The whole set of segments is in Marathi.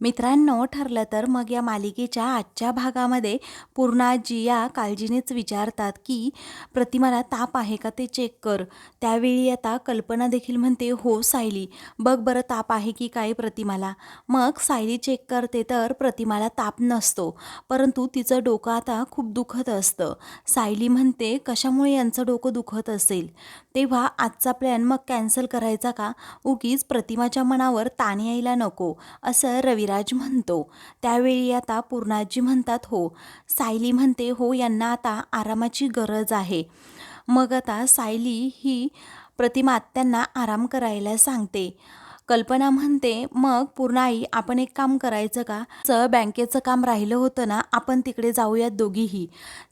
मित्रांनो ठरलं तर मग या मालिकेच्या आजच्या भागामध्ये पूर्णाजी या काळजीनेच विचारतात की प्रतिमाला ताप आहे का ते चेक कर. त्यावेळी आता कल्पना देखील म्हणते हो सायली बघ बरं ताप आहे की काय प्रतिमाला. मग सायली चेक करते तर प्रतिमाला ताप नसतो परंतु तिचं डोकं आता खूप दुखत असतं. सायली म्हणते कशामुळे यांचं डोकं दुखत असेल? तेव्हा आजचा प्लॅन मग कॅन्सल करायचा का? उगीच प्रतिमाच्या मनावर ताण यायला नको. असं रवी रविराज म्हणतो. त्यावेळी आता पूर्णाजी म्हणतात हो सायली म्हणते हो यांना आता आरामाची गरज आहे. मग आता सायली ही प्रतिमा त्यांना आराम करायला सांगते. कल्पना म्हणते मग पूर्ण आई आपण एक काम करायचं का? च बँकेचं काम राहिलं होतं ना आपण तिकडे जाऊयात दोघीही.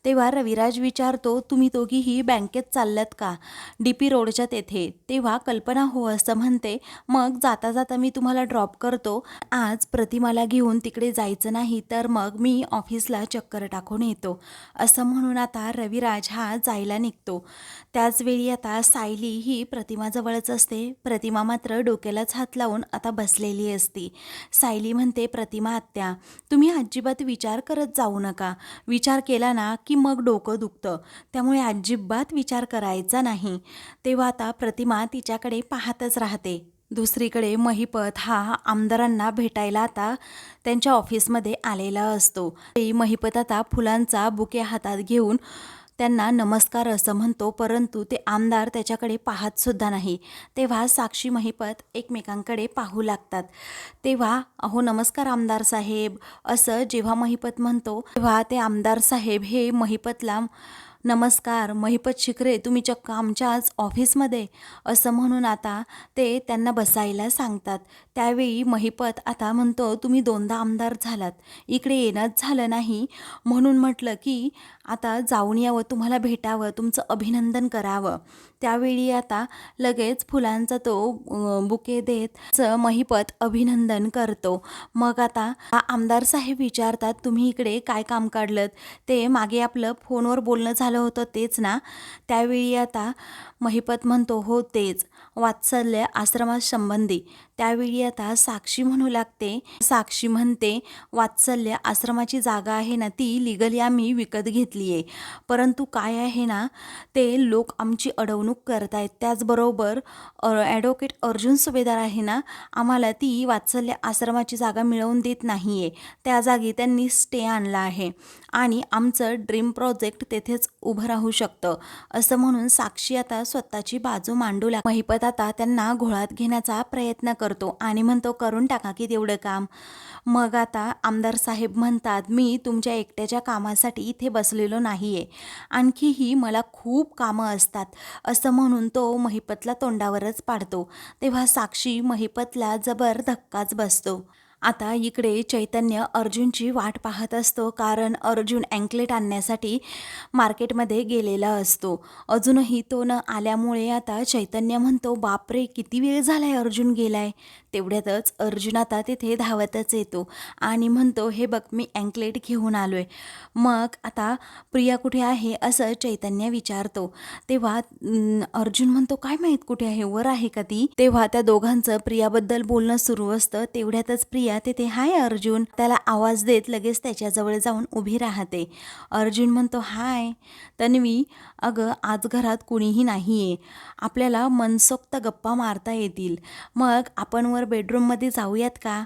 तेव्हा रविराज विचारतो तुम्ही दोघीही बँकेत चालल्यात का? डी पी रोडच्या तेथे. तेव्हा कल्पना हो असं म्हणते मग जाता जाता मी तुम्हाला ड्रॉप करतो. आज प्रतिमाला घेऊन तिकडे जायचं नाही तर मग मी ऑफिसला चक्कर टाकून येतो. असं म्हणून आता रविराज हा जायला निघतो. त्याचवेळी आता सायली ही प्रतिमाजवळच असते. प्रतिमा मात्र डोक्यालाच हात लावून आता बसलेली असती. सायली म्हणते प्रतिमा आत्या तुम्ही अजिबात विचार करत जाऊ नका. विचार केला ना की मग डोकं दुखतं. त्यामुळे अजिबात विचार करायचा नाही. तेव्हा आता प्रतिमा तिच्याकडे पाहतच राहते. दुसरीकडे महिपत हा आमदारांना भेटायला आता त्यांच्या ऑफिसमध्ये आलेला असतो. ते महिपत आता फुलांचा बुके हातात घेऊन त्यांना नमस्कार असं म्हणतो परंतु ते आमदार त्याच्याकडे पाहतसुद्धा नाही. तेव्हा साक्षी महिपत एकमेकांकडे पाहू लागतात. तेव्हा अहो नमस्कार आमदार साहेब असं जेव्हा महिपत म्हणतो तेव्हा ते आमदार साहेब हे महिपतला नमस्कार महिपत शिकरे तुम्ही चक्क आमच्याच ऑफिसमध्ये? असं म्हणून आता ते त्यांना बसायला सांगतात. त्यावेळी महिपत आता म्हणतो तुम्ही दोनदा आमदार झालात. इकडे येणंच झालं नाही. म्हणून म्हटलं की आता जाऊन यावं तुम्हाला भेटावं तुमचं अभिनंदन करावं. त्यावेळी आता लगेच फुलांचा तो बुके देत महिपत अभिनंदन करतो. मग आता आमदार साहेब विचारतात तुम्ही इकडे काय काम काढलं ते मागे आपलं फोनवर बोलणं झालं होतं तेच ना. त्यावेळी आता महिपत म्हणतो हो तेच. वात्सल्य आश्रमासंबंधी. त्यावेळी आता साक्षी म्हणू लागते. साक्षी म्हणते वात्सल्य आश्रमाची जागा आहे ना ती लिगली आम्ही विकत घेतली आहे. परंतु काय आहे ना ते लोक आमची अडवणूक करत आहेत त्याचबरोबर ॲडव्होकेट अर्जुन सुभेदार आहे ना आम्हाला ती वात्सल्य आश्रमाची जागा मिळवून देत नाही आहे त्या जागी त्यांनी स्टे आणला आहे. आणि आमचं ड्रीम प्रोजेक्ट तेथेच उभं राहू शकतं. असं म्हणून साक्षी आता स्वतःची बाजू मांडू लाग महिपत आता त्यांना घोळात घेण्याचा प्रयत्न कर करतो आणि म्हणतो करून टाका की तेवढं काम. मग आता आमदार साहेब म्हणतात मी तुमच्या एकट्याच्या कामासाठी इथे बसलेलो नाही आहे आणखीही मला खूप कामं असतात. असं म्हणून तो महिपतला तोंडावरच पाडतो. तेव्हा साक्षी महिपतला जबर धक्काच बसतो. आता इकडे चैतन्य अर्जुनची वाट पाहत असतो कारण अर्जुन अँकलेट आणण्यासाठी मार्केटमध्ये गेलेला असतो. अजूनही तो न आल्यामुळे आता चैतन्य म्हणतो बापरे किती वेळ झालाय अर्जुन गेलाय? तेवढ्यातच अर्जुन आता तिथे धावतच येतो आणि म्हणतो हे बघ मी अँकलेट घेऊन आलो आहे मग आता प्रिया कुठे आहे असं चैतन्य विचारतो. तेव्हा अर्जुन म्हणतो काय माहीत कुठे आहे? वर आहे का ती? तेव्हा त्या दोघांचं प्रियाबद्दल बोलणं सुरू असतं. तेवढ्यातच प्रिया तिथे हाय अर्जुन. त्याला आवाज देत लगेच त्याच्याजवळ जाऊन उभी राहते. अर्जुन म्हणतो हाय. तन्वी अगं आज घरात कुणीही नाही आहे आपल्याला मनसोक्त गप्पा मारता येतील. मग आपण वर बेडरूममध्ये जाऊयात का?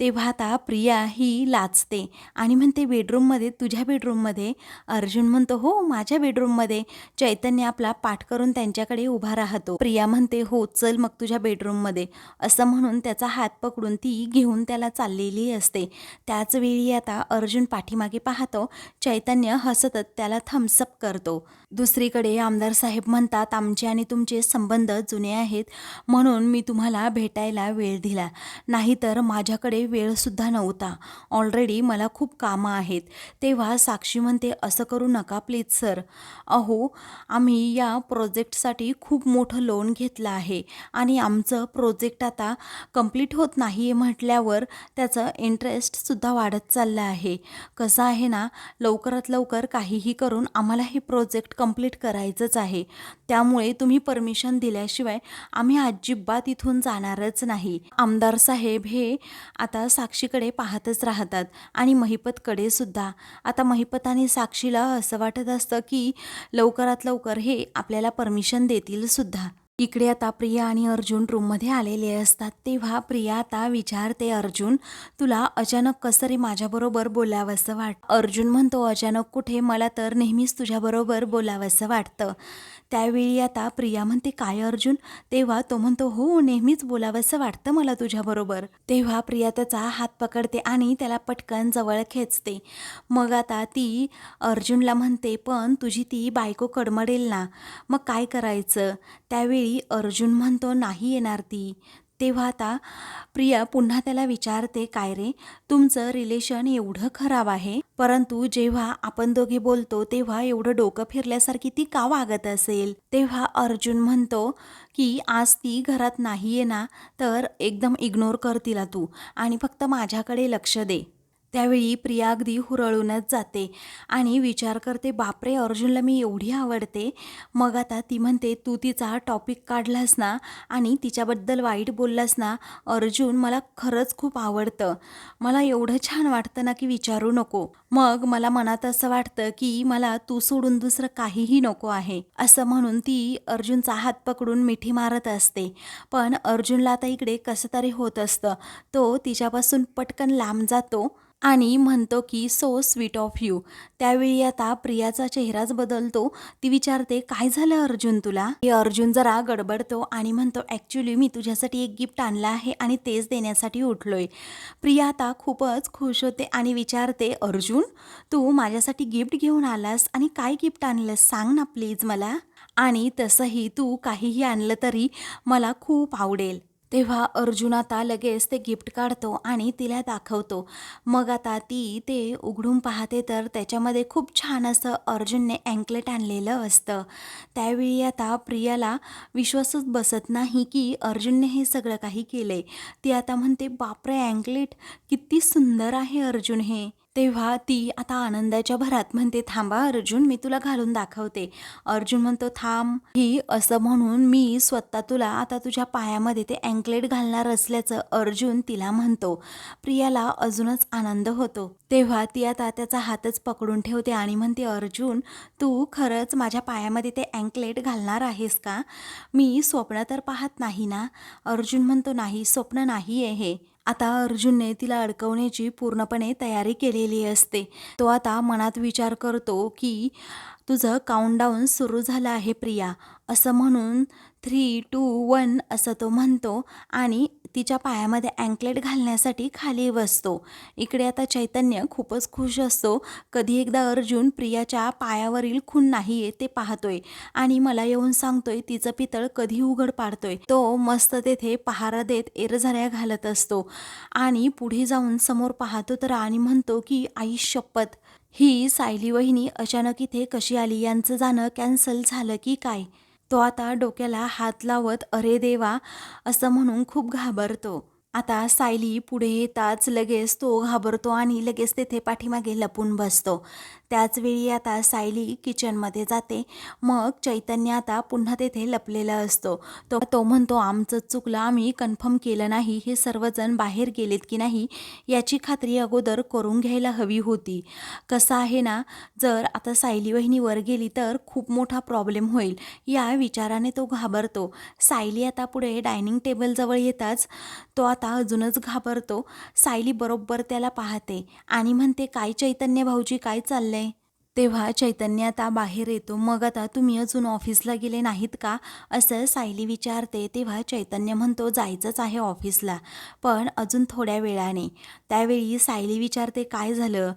तेव्हा आता प्रिया ही लाचते आणि म्हणते बेडरूममध्ये तुझ्या बेडरूममध्ये? अर्जुन म्हणतो हो माझ्या बेडरूममध्ये. चैतन्य आपला पाठ करून त्यांच्याकडे उभा राहतो. प्रिया म्हणते हो चल मग तुझ्या बेडरूममध्ये. असं म्हणून त्याचा हात पकडून ती घेऊन त्याला चाललेली असते. त्याच वेळी आता अर्जुन पाठीमागे पाहतो चैतन्य हसतच त्याला थम्सअप करतो. दुसरीकडे आमदार साहेब म्हणतात आमचे आणि तुमचे संबंध जुने आहेत म्हणून मी तुम्हाला भेटायला वेळ दिला. नाहीतर माझ्याकडे वेळसुद्धा नव्हता. ऑलरेडी मला खूप कामं आहेत. तेव्हा साक्षी म्हणते असं करू नका प्लीज सर अहो आम्ही या प्रोजेक्टसाठी खूप मोठं लोन घेतलं आहे आणि आमचं प्रोजेक्ट आता कंप्लीट होत नाही आहे म्हटल्यावर त्याचं इंटरेस्टसुद्धा वाढत चाललं आहे. कसं आहे ना लवकरात लवकर काहीही करून आम्हाला हे प्रोजेक्ट कंप्लीट करायचंच आहे. त्यामुळे तुम्ही परमिशन दिल्याशिवाय आम्ही अजिबात इथून जाणारच नाही. आमदार साहेब हे आता आता साक्षीकडे पाहतच राहतात आणि महिपतकडे सुद्धा. आता महिपत आणि साक्षीला असं वाटत असतं की लवकरात लवकर हे आपल्याला परमिशन देतील सुद्धा. इकडे आता प्रिया आणि अर्जुन रूममध्ये आलेले असतात. तेव्हा प्रिया आता विचारते अर्जुन तुला अचानक कसं रे माझ्याबरोबर बोलावंसं वाट अर्जुन म्हणतो अचानक कुठे? मला तर नेहमीच तुझ्याबरोबर बोलावंसं वाटतं. त्यावेळी आता प्रिया म्हणते काय अर्जुन? तेव्हा तो म्हणतो हो नेहमीच बोलावंसं वाटतं मला तुझ्याबरोबर तेव्हा प्रिया त्याचा हात पकडते आणि त्याला पटकन जवळ खेचते. मग आता ती अर्जुनला म्हणते पण तुझी ती बायको कडमडेल ना. मग काय करायचं? त्यावेळी अर्जुन म्हणतो नाही येणार ती. तेव्हा आता प्रिया पुन्हा त्याला विचारते काय रे तुमचं रिलेशन एवढं खराब आहे? परंतु जेव्हा आपण दोघे बोलतो तेव्हा एवढं डोकं फिरल्यासारखी ती का वागत असेल? तेव्हा अर्जुन म्हणतो की आज ती घरात नाही आहे ना तर एकदम इग्नोर कर तिला तू आणि फक्त माझ्याकडे लक्ष दे. त्यावेळी प्रिया अगदी हुरळूनच जाते आणि विचार करते बापरे अर्जुनला मी एवढी आवडते. मग आता ती म्हणते तू तिचा टॉपिक काढलास ना आणि तिच्याबद्दल वाईट बोललास ना अर्जुन मला खरंच खूप आवडतं. मला एवढं छान वाटतं ना की विचारू नको. मग मला मनात असं वाटतं की मला तू सोडून दुसरं काहीही नको आहे. असं म्हणून ती अर्जुनचा हात पकडून मिठी मारत असते. पण अर्जुनला आता इकडे कसं तरी होत असतं. तो तिच्यापासून पटकन लांब जातो. आणि म्हणतो की सो स्वीट ऑफ यू त्यावेळी आता प्रियाचा चेहराच बदलतो. ती विचारते काय झालं अर्जुन तुला? हे अर्जुन जरा गडबडतो आणि म्हणतो ॲक्च्युली मी तुझ्यासाठी एक गिफ्ट आणलं आहे आणि तेच देण्यासाठी उठलोय. प्रिया आता खूपच खुश होते आणि विचारते अर्जुन तू माझ्यासाठी गिफ्ट घेऊन आलास आणि काय गिफ्ट आणलंस? सांग ना प्लीज मला. आणि तसंही तू काहीही आणलं तरी मला खूप आवडेल. तेव्हा अर्जुन आता लगेच ते गिफ्ट काढतो आणि तिला दाखवतो. मग आता ती ते उघडून पाहते तर त्याच्यामध्ये खूप छान असं अर्जुनने अँकलेट आणलेलं असतं. त्यावेळी आता प्रियाला विश्वासच बसत नाही की अर्जुनने हे सगळं काही केलं आहे ती आता म्हणते बापरे अँकलेट किती सुंदर आहे अर्जुन हे. तेव्हा ती आता आनंदाच्या भरात म्हणते थांबा अर्जुन मी तुला घालून दाखवते. अर्जुन म्हणतो थांब ही असं म्हणून मी स्वतः तुला आता तुझ्या पायामध्ये ते अँकलेट घालणार असल्याचं अर्जुन तिला म्हणतो. प्रियाला अजूनच आनंद होतो. तेव्हा ती आता त्याचा हातच पकडून ठेवते आणि म्हणते अर्जुन तू खरंच माझ्या पायामध्ये ते अँकलेट घालणार आहेस का? मी स्वप्न तर पाहत नाही ना? अर्जुन म्हणतो नाही स्वप्न नाही आहे हे. आता अर्जुनने तिला अडकवण्याची पूर्णपणे तयारी केलेली असते. तो आता मनात विचार करतो की तुझं काउंटडाऊन सुरू झालं आहे प्रिया. असं म्हणून थ्री टू वन असं तो म्हणतो आणि तिच्या पायामध्ये अँकलेट घालण्यासाठी खाली बसतो. इकडे आता चैतन्य खूपच खुश असतो. कधी एकदा अर्जुन प्रियाच्या पायावरील खून नाही आहे ते पाहतोय आणि मला येऊन सांगतोय तिचं पितळ कधी उघड पाडतोय. तो मस्त तेथे पहारा देत एरझाऱ्या घालत असतो आणि पुढे जाऊन समोर पाहतो तर आणि म्हणतो की आई शपथ ही सायली वहिनी अचानक इथे कशी आली? यांचं जाणं कॅन्सल झालं की काय? तो आता डोक्याला हात लावत अरे देवा असं म्हणून खूप घाबरतो. आता सायली पुढे येताच लगेच तो घाबरतो आणि लगेच तेथे पाठीमागे लपून बसतो. त्याचवेळी आता सायली किचनमध्ये जाते. मग चैतन्य आता पुन्हा तेथे लपलेला असतो. तो तो म्हणतो आमचं चुकलं आम्ही कन्फर्म केलं नाही. हे सर्वजण बाहेर गेलेत की नाही याची खात्री अगोदर करून घ्यायला हवी होती. कसं आहे ना जर आता सायली वहिनी वर गेली तर खूप मोठा प्रॉब्लेम होईल. या विचाराने तो घाबरतो. सायली आता पुढे डायनिंग टेबलजवळ येताच तो आता अजूनच घाबरतो. सायली बरोबर त्याला पाहते आणि म्हणते काय चैतन्य भाऊजी काय चाललंय? तेव्हा चैतन्य आता बाहेर येतो. मग आता तुम्ही अजून ऑफिसला गेले नाहीत का? असं सायली विचारते. तेव्हा चैतन्य म्हणतो जायचंच आहे ऑफिसला पण अजून थोड्या वेळाने. त्यावेळी सायली विचारते काय झालं?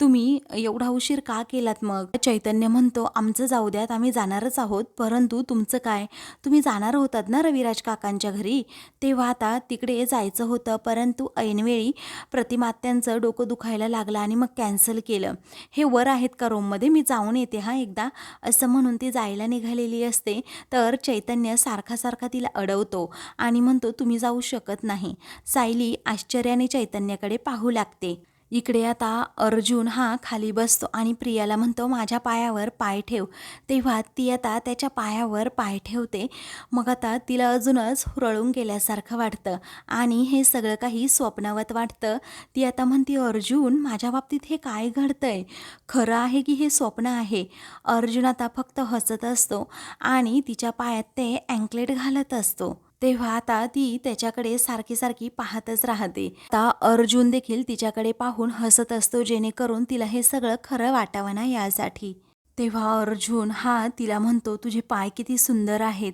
तुम्ही एवढा उशीर का केलात मग? चैतन्य म्हणतो आमचं जाऊ द्यात आम्ही जाणारच आहोत परंतु तुमचं काय? तुम्ही जाणार होतात ना रविराज काकांच्या घरी? तेव्हा आता तिकडे जायचं होतं परंतु ऐनवेळी प्रतिमात्यांचं डोकं दुखायला लागलं आणि मग कॅन्सल केलं. हे वर आहेत का रूममध्ये मी जाऊन येते हा एकदा. असं म्हणून ती जायला निघालेली असते तर चैतन्य सारखा सारखा तिला अडवतो आणि म्हणतो तुम्ही जाऊ शकत नाही. सायली आश्चर्याने चैतन्याकडे पाहू लागते. इकडे आता अर्जुन हा खाली बसतो आणि प्रियाला म्हणतो माझ्या पायावर पाय ठेव. तेव्हा ती आता त्याच्या पायावर पाय ठेवते. मग आता तिला अजूनच हुरळून गेल्यासारखं वाटतं. आणि हे सगळं काही स्वप्नावत वाटतं. ती आता म्हणते अर्जुन माझ्या बाबतीत हे काय घडतंय? खरं आहे की हे स्वप्न आहे. अर्जुन आता फक्त हसत असतो आणि तिच्या पायात ते अँकलेट घालत असतो. तेव्हा आता ती त्याच्याकडे सारखी सारखी पाहतच राहते. आता अर्जुन देखील तिच्याकडे पाहून हसत असतो जेणेकरून तिला हे सगळं खरं वाटावं ना यासाठी. तेव्हा अर्जुन हा तिला म्हणतो तुझे पाय किती सुंदर आहेत.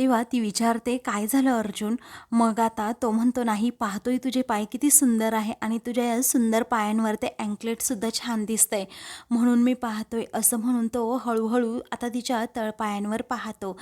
तेव्हा ती विचारते काय झालं अर्जुन? मग आता तो म्हणतो नाही पाहतोय तुझे पाय किती सुंदर आहे आणि तुझ्या या सुंदर पायांवर ते अँकलेटसुद्धा छान दिसतंय. म्हणून मी पाहतोय. असं म्हणून तो हळूहळू आता तिच्या तळपायांवर पाहतो.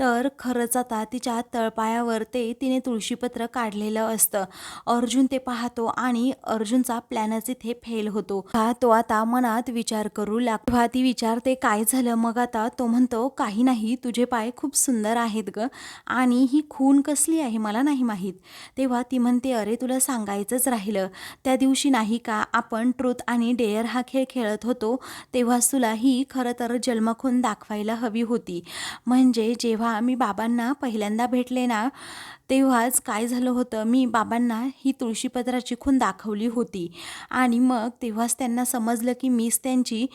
तर खरंच आता तिच्या तळपायावर ते तिने तुळशीपत्र काढलेलं असतं. अर्जुन ते पाहतो आणि अर्जुनचा प्लॅनच इथे फेल होतो. हा तो आता मनात विचार करू लागतो. ती विचारते काय झालं? मग आता? तो म्हणतो काही नाही तुझे पाय खूप सुंदर आहेत ग. आणि ही खून कसली आहे मला नाही माहीत. तेव्हा ती म्हणते अरे तुला सांगायचंच राहिलं. त्या दिवशी नाही का आपण ट्रूथ आणि डेअर हा खेळ खेळत होतो. तेव्हाच तुला ही खरं तर जन्मखून दाखवायला हवी होती. म्हणजे जेव्हा मी बाबांना पहिल्यांदा भेटले ना तेव्हाच काय झालं होतं मी बाबांना ही तुळशीपत्राची खून दाखवली होती. आणि मग तेव्हाच त्यांना समजलं की मीच त्यांची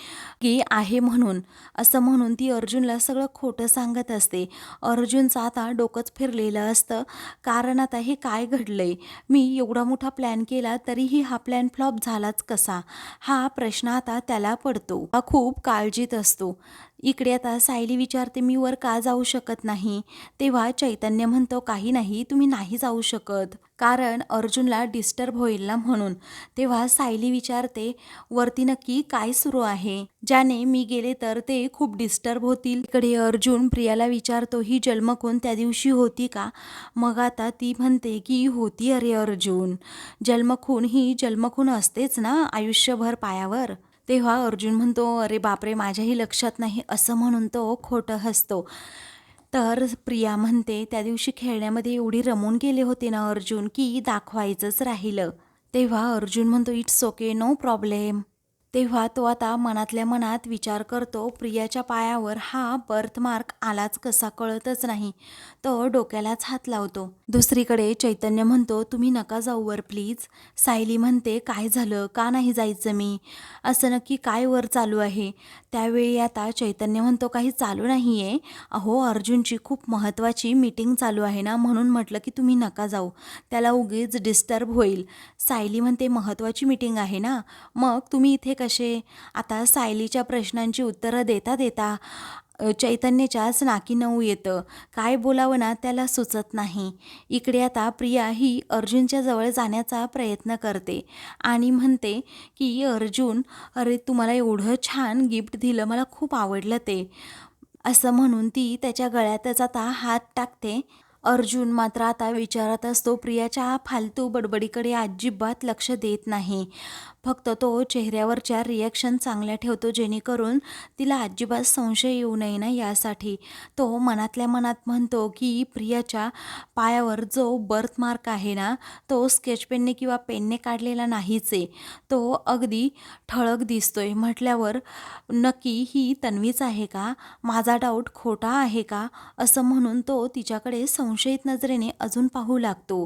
की आहे म्हणून. असं म्हणून ती अर्जुनला सगळं खोटं सांगत असते. अर्जुनचं आता डोकंच फिरलेलं असतं. कारण आता हे काय घडलंय? मी एवढा मोठा प्लॅन केला तरीही हा प्लॅन फ्लॉप झालाच कसा? हा प्रश्न आता त्याला पडतो. हा खूप काळजीत असतो. इकडे आता सायली विचारते मी वर का जाऊ शकत नाही? तेव्हा चैतन्य म्हणतो काही नाही तुम्ही नाही जाऊ शकत. कारण अर्जुनला डिस्टर्ब होईल ना म्हणून. तेव्हा सायली विचारते वरती नक्की काय सुरू आहे? ज्याने मी गेले तर ते खूप डिस्टर्ब होतील. इकडे अर्जुन प्रियाला विचारतो ही जन्मकोण त्या दिवशी होती का? मग आता ती म्हणते की होती अरे अर्जुन. जन्मखून ही जन्मखून असतेच ना आयुष्यभर पायावर? तेव्हा अर्जुन म्हणतो अरे बापरे माझ्याही लक्षात नाही असं म्हणून तो खोटं हसतो. तर प्रिया म्हणते त्या दिवशी खेळण्यामध्ये एवढी रमून गेले होते ना अर्जुन की दाखवायचंच राहिलं. तेव्हा अर्जुन म्हणतो इट्स ओके नो प्रॉब्लेम. तेव्हा तो आता मनातल्या मनात विचार करतो प्रियाच्या पायावर हा बर्थमार्क आलाच कसा कळतच नाही. तो डोक्यालाच हात लावतो. दुसरीकडे चैतन्य म्हणतो तुम्ही नका जाऊ वर प्लीज सायली म्हणते काय झालं? का नाही जायचं मी? असं नक्की काय वर चालू आहे? त्यावेळी आता चैतन्य म्हणतो काही चालू नाही आहे अहो अर्जुनची खूप महत्त्वाची मीटिंग चालू आहे ना म्हणून म्हटलं की तुम्ही नका जाऊ. त्याला उगीच डिस्टर्ब होईल. सायली म्हणते महत्त्वाची मीटिंग आहे ना. मग तुम्ही इथे कसे? आता सायलीच्या प्रश्नांची उत्तरं देता देता चैतन्याच्याच नाकी नऊ येतं. काय बोलावं ना त्याला सुचत नाही. इकडे आता प्रिया ही अर्जुनच्या जवळ जाण्याचा प्रयत्न करते आणि म्हणते की अर्जुन अरे तुम्हाला एवढं छान गिफ्ट दिलं मला खूप आवडलं ते. असं म्हणून ती त्याच्या गळ्यातच आता हात टाकते. अर्जुन मात्र आता विचारत असतो प्रियाच्या फालतू बडबडीकडे अजिबात लक्ष देत नाही. फक्त तो चेहऱ्यावरच्या रिॲक्शन चांगल्या ठेवतो जेणेकरून तिला अजिबात संशय येऊ नये ना यासाठी. तो मनातल्या मनात म्हणतो की प्रियाच्या पायावर जो बर्थमार्क आहे ना तो स्केच पेनने किंवा पेनने काढलेला नाहीच आहे. तो अगदी ठळक दिसतोय. म्हटल्यावर नक्की ही तन्वीच आहे का? माझा डाऊट खोटा आहे का? असं म्हणून तो तिच्याकडे संशयित नजरेने अजून पाहू लागतो.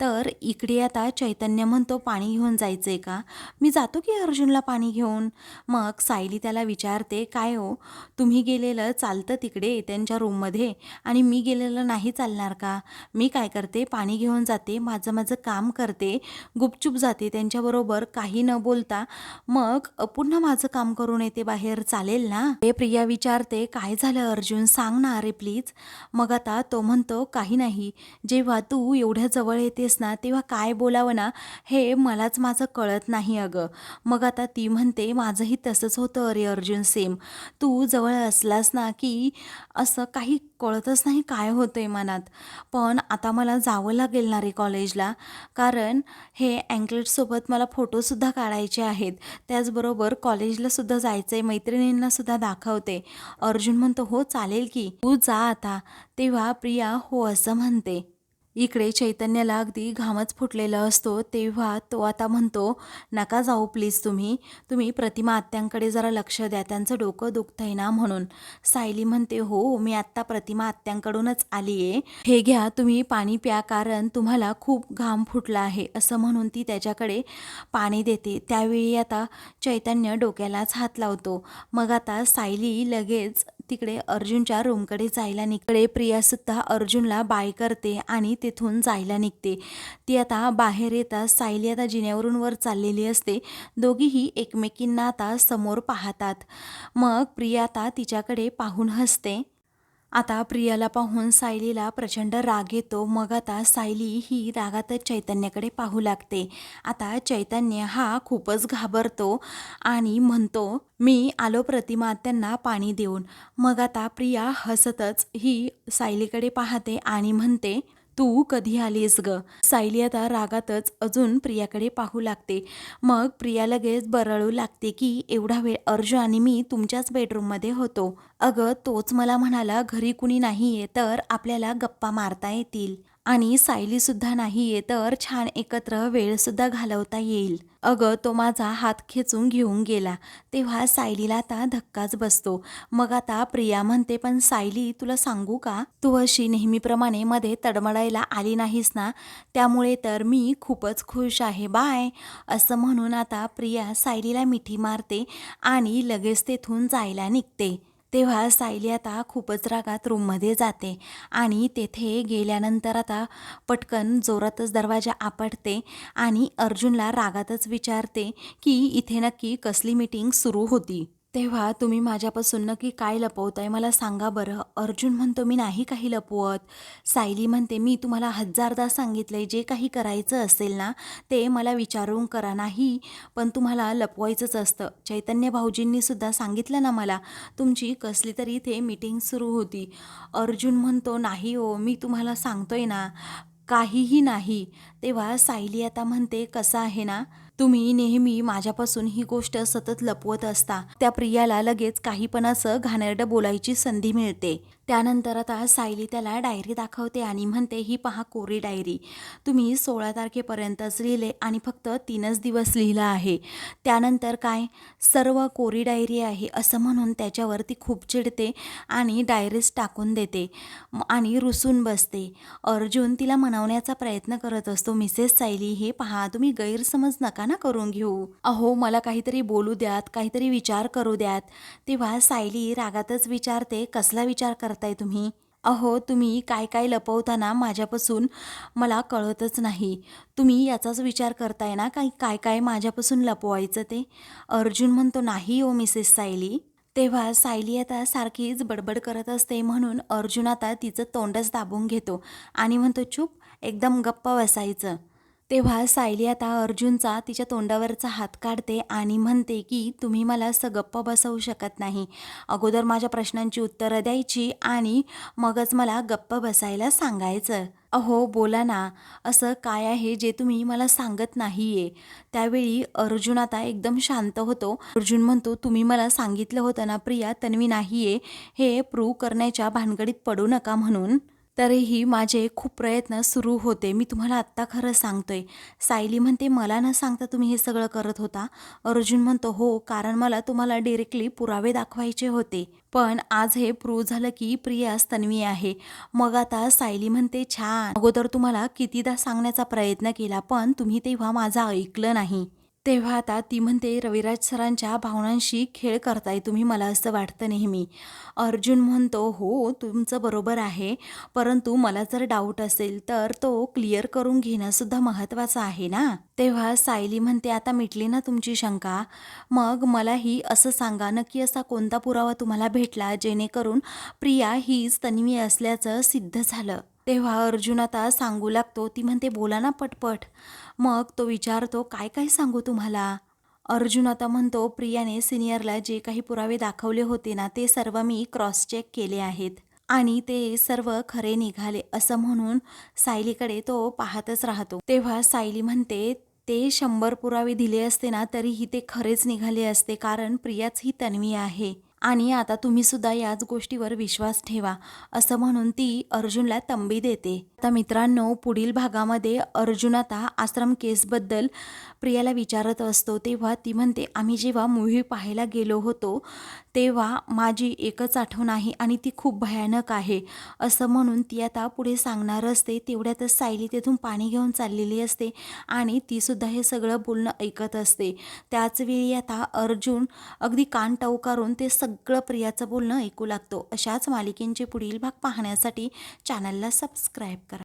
तर इकडे आता चैतन्य म्हणतो पाणी घेऊन जायचं आहे का? मी जातो की अर्जुनला पाणी घेऊन. मग सायली त्याला विचारते काय हो? तुम्ही गेलेलं चालतं तिकडे त्यांच्या रूममध्ये आणि मी गेलेलं नाही चालणार का? मी काय करते? पाणी घेऊन जाते माझं माझं काम करते गुपचूप जाते त्यांच्याबरोबर काही न बोलता. मग पुन्हा माझं काम करून येते बाहेर चालेल ना? हे प्रिया विचारते काय झालं अर्जुन? सांग ना अरे प्लीज. मग आता तो म्हणतो काही नाही. जेव्हा तू एवढ्या जवळ येतेस ना तेव्हा काय बोलावं ना? हे मलाच माझं कळत नाही अगं. मग. आता ती म्हणते माझंही तसंच होतं अरे अर्जुन सेम. तू जवळ असलास ना की असं काही कळतच नाही काय होतं आहे मनात. पण आता मला जावं लागेल ना रे कॉलेजला. कारण हे अँकलेटसोबत मला फोटोसुद्धा काढायचे आहेत. त्याचबरोबर कॉलेजलासुद्धा जायचं आहे मैत्रिणींनासुद्धा दाखवते. अर्जुन म्हणतो हो चालेल की. तू जा आता. तेव्हा प्रिया हो असं म्हणते. इकडे चैतन्याला अगदी घामच फुटलेला असतो तेव्हा तो आता म्हणतो नका जाऊ प्लीज तुम्ही. तुम्ही प्रतिमा आत्यांकडे जरा लक्ष द्या त्यांचं डोकं दुखतंय ना म्हणून. सायली म्हणते हो मी आत्ता प्रतिमा आत्यांकडूनच आली आहे हे घ्या तुम्ही पाणी प्या कारण तुम्हाला खूप घाम फुटला आहे. असं म्हणून ती त्याच्याकडे पाणी देते. त्यावेळी आता चैतन्य डोक्यालाच हात लावतो. मग आता सायली लगेच तिकडे अर्जुनच्या रूमकडे जायला निघते. प्रियासुद्धा अर्जुनला बाय करते आणि तिथून जायला निघते. ती आता बाहेर येता सायली आता जिन्यावरून वर चाललेली असते. दोघीही एकमेकींना आता समोर पाहतात. मग प्रिया आता तिच्याकडे पाहून हसते. आता प्रियाला पाहून सायलीला प्रचंड राग येतो. मग आता सायली ही रागातच चैतन्याकडे पाहू लागते. आता चैतन्य हा खूपच घाबरतो आणि म्हणतो मी आलो प्रतिमा त्यांना पाणी देऊन. मग आता प्रिया हसतच ही सायलीकडे पाहते आणि म्हणते तू कधी आलीस ग? सायली आता रागातच अजून प्रियाकडे पाहू लागते. मग प्रिया लगेच बरळू लागते की एवढा वेळ अर्ज आणि मी तुमच्याच बेडरूममध्ये होतो. अगं तोच मला म्हणाला घरी कुणी नाही आहे तर आपल्याला गप्पा मारता येतील. आणि सायलीसुद्धा नाही आहे तर छान एकत्र वेळसुद्धा घालवता येईल. अगं तो माझा हात खेचून घेऊन गेला. तेव्हा सायलीला आता धक्काच बसतो. मग आता प्रिया म्हणते पण सायली तुला सांगू का? तू अशी नेहमीप्रमाणे मध्ये तडमडायला आली नाहीस ना? त्यामुळे तर मी खूपच खुश आहे. बाय. असं म्हणून आता प्रिया सायलीला मिठी मारते आणि लगेच तेथून जायला निघते. तेव्हा सायली आता खूपच रागात रूममध्ये जाते आणि तेथे गेल्यानंतर आता पटकन जोरातच दरवाजा आपटते आणि अर्जुनला रागातच विचारते की इथे नक्की कसली मीटिंग सुरू होती. तेव्हा तुम्ही माझ्यापासून नक्की काय लपवताय मला सांगा बरं. अर्जुन म्हणतो मी नाही काही लपवत. सायली म्हणते मी तुम्हाला हजारदा सांगितलंय जे काही करायचं असेल ना ते मला विचारून करा नाही पण तुम्हाला लपवायचंच असतं. चैतन्य भाऊजींनीसुद्धा सांगितलं ना मला तुमची कसली तरी इथे मीटिंग सुरू होती. अर्जुन म्हणतो नाही हो मी तुम्हाला सांगतोय ना काहीही नाही. तेव्हा सायली आता म्हणते कसं आहे ना तुम्ही नेहमी माझ्यापासून ही गोष्ट सतत लपवत असता. त्या प्रियाला लगेच काहीपणाचं असं घाणेरडं बोलायची संधी मिळते. त्यानंतर आता सायली त्याला डायरी दाखवते आणि म्हणते ही पहा कोरी डायरी. तुम्ही सोळा तारखेपर्यंतच लिहिले आणि फक्त तीनच दिवस लिहिलं आहे. त्यानंतर काय? सर्व कोरी डायरी आहे असं म्हणून त्याच्यावर ती खूप चिडते आणि डायरीज टाकून देते आणि रुसून बसते. अर्जुन तिला मनवण्याचा प्रयत्न करत असतो. मिसेस सायली हे पहा तुम्ही गैरसमज नका ना करून घेऊ. अहो मला काहीतरी बोलू द्यात काहीतरी विचार करू द्यात. तेव्हा सायली रागातच विचारते कसला विचार कर करताय तुम्ही? अहो तुम्ही काय काय लपवताना माझ्यापासून मला कळतच नाही. तुम्ही याचाच विचार करताय ना काय काय काय माझ्यापासून लपवायचं ते? अर्जुन म्हणतो नाही ओ मिसेस सायली. तेव्हा सायली आता सारखीच बडबड करत असते म्हणून अर्जुन आता तिचं तोंडच दाबून घेतो आणि म्हणतो चूप एकदम गप्प बसायचं. तेव्हा सायली आता अर्जुनचा तिच्या तोंडावरचा हात काढते आणि म्हणते की तुम्ही मला असं गप्प बसवू शकत नाही. अगोदर माझ्या प्रश्नांची उत्तरं द्यायची आणि मगच मला गप्प बसायला सांगायचं. अहो बोला ना. असं काय आहे जे तुम्ही मला सांगत नाही आहे त्यावेळी अर्जुन आता एकदम शांत होतो. अर्जुन म्हणतो तुम्ही मला सांगितलं होतं ना प्रिया तन्वी नाही आहे हे प्रूव्ह करण्याच्या भानगडीत पडू नका म्हणून. तरीही माझे खूप प्रयत्न सुरू होते. मी तुम्हाला आत्ता खरं सांगतोय. सायली म्हणते मला न सांगता तुम्ही हे सगळं करत होता. अर्जुन म्हणतो हो कारण मला तुम्हाला डिरेक्टली पुरावे दाखवायचे होते. पण आज हे प्रूव्ह झालं की प्रिया तन्वी आहे. मग आता सायली म्हणते छान. अगोदर तुम्हाला कितीदा सांगण्याचा प्रयत्न केला पण तुम्ही तेव्हा माझं ऐकलं नाही. तेव्हा आता ती म्हणते रविराज सरांच्या भावनांशी खेळ करताय तुम्ही मला असं वाटतं नेहमी. अर्जुन म्हणतो हो तुमचं बरोबर आहे परंतु मला जर डाऊट असेल तर तो क्लिअर करून घेणंसुद्धा महत्त्वाचं आहे ना? तेव्हा सायली म्हणते आता मिटली ना तुमची शंका? मग मलाही असं सांगा नक्की असा कोणता पुरावा तुम्हाला भेटला जेणेकरून प्रिया हीच तन्वी असल्याचं सिद्ध झालं. तेव्हा अर्जुन आता सांगू लागतो ती म्हणते बोला ना पटपट. मग तो विचारतो काय काय सांगू तुम्हाला? अर्जुन आता म्हणतो प्रियाने सिनियरला जे काही पुरावे दाखवले होते ना ते सर्व मी क्रॉस चेक केले आहेत आणि ते सर्व खरे निघाले. असं म्हणून सायलीकडे तो पाहतच राहतो. तेव्हा सायली म्हणते ते शंभर पुरावे दिले असते ना तरीही ते खरेच निघाले असते कारण प्रियाच ही तन्वी आहे. आणि आता तुम्हीसुद्धा याच गोष्टीवर विश्वास ठेवा असं म्हणून ती अर्जुनला तंबी देते. आता मित्रांनो पुढील भागामध्ये अर्जुन आता आश्रम केसबद्दल प्रियाला विचारत असतो. तेव्हा ती म्हणते आम्ही जेव्हा मूव्ही पाहायला गेलो होतो तेव्हा माझी एकच आठवण आहे आणि ती खूप भयानक आहे. असं म्हणून ती आता पुढे सांगणार असते. तेवढ्यातच सायली तेथून पाणी घेऊन चाललेली असते आणि तीसुद्धा हे सगळं बोलणं ऐकत असते. त्याचवेळी आता अर्जुन अगदी कान टवकारून ते सगळं प्रियाचं बोलणं ऐकू लागतो. अशाच मालिकेंचे पुढील भाग पाहण्यासाठी चॅनलला सबस्क्राईब करा.